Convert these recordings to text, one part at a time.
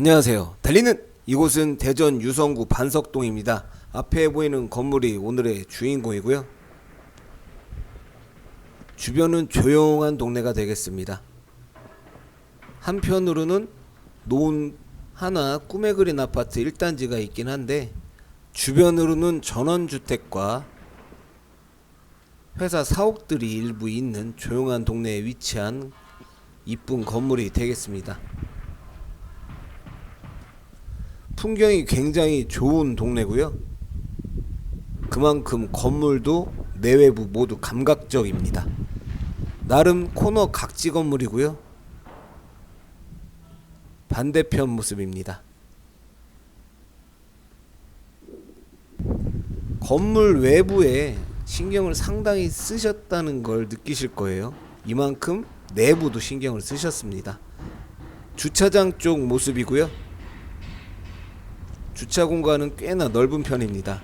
안녕하세요. 달리는 이곳은 대전 유성구 반석동입니다. 앞에 보이는 건물이 오늘의 주인공이고요. 주변은 조용한 동네가 되겠습니다. 한편으로는 노은 하나 꿈에 그린 아파트 1단지가 있긴 한데 주변으로는 전원주택과 회사 사옥들이 일부 있는 조용한 동네에 위치한 이쁜 건물이 되겠습니다. 풍경이 굉장히 좋은 동네고요. 그만큼 건물도 내외부 모두 감각적입니다. 나름 코너 각지 건물이고요. 반대편 모습입니다. 건물 외부에 신경을 상당히 쓰셨다는 걸 느끼실 거예요. 이만큼 내부도 신경을 쓰셨습니다. 주차장 쪽 모습이고요. 주차 공간은 꽤나 넓은 편입니다.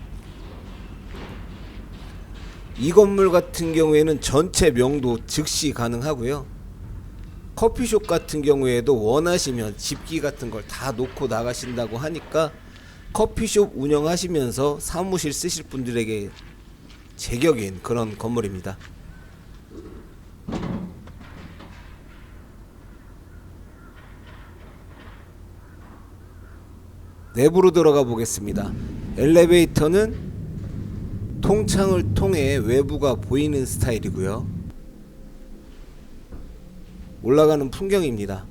이 건물 같은 경우에는 전체 명도 즉시 가능하고요. 커피숍 같은 경우에도 원하시면 집기 같은 걸 다 놓고 나가신다고 하니까 커피숍 운영하시면서 사무실 쓰실 분들에게 제격인 그런 건물입니다. 내부로 들어가 보겠습니다. 엘리베이터는 통창을 통해 외부가 보이는 스타일이고요. 올라가는 풍경입니다.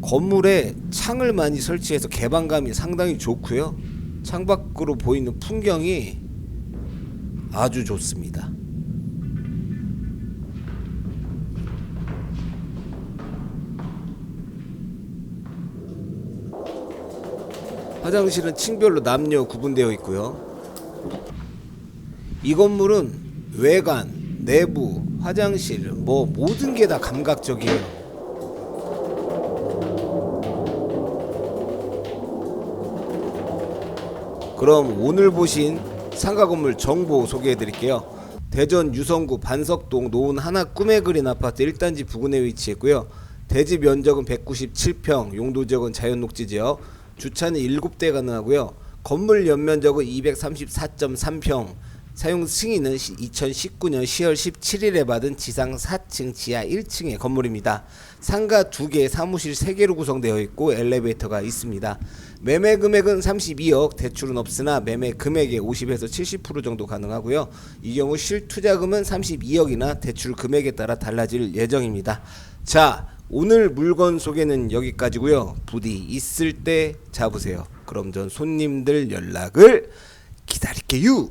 건물에 창을 많이 설치해서 개방감이 상당히 좋고요. 창밖으로 보이는 풍경이 아주 좋습니다. 화장실은 층별로 남녀 구분되어 있고요. 이 건물은 외관, 내부, 화장실 뭐 모든 게 다 감각적이에요. 그럼 오늘 보신 상가 건물 정보 소개해 드릴게요. 대전 유성구 반석동 노은 하나 꿈에 그린 아파트 1단지 부근에 위치했고요. 대지 면적은 197평, 용도 지역은 자연 녹지 지역, 주차는 7대 가능하고요. 건물 연면적은 234.3평, 사용 승인은 2019년 10월 17일에 받은 지상 4층 지하 1층의 건물입니다. 상가 2개, 사무실 3개로 구성되어 있고 엘리베이터가 있습니다. 매매 금액은 32억, 대출은 없으나 매매 금액의 50에서 70% 정도 가능하고요. 이 경우 실투자금은 32억이나 대출 금액에 따라 달라질 예정입니다. 자, 오늘 물건 소개는 여기까지고요. 부디 있을 때 잡으세요. 그럼 전 손님들 연락을 기다릴게요.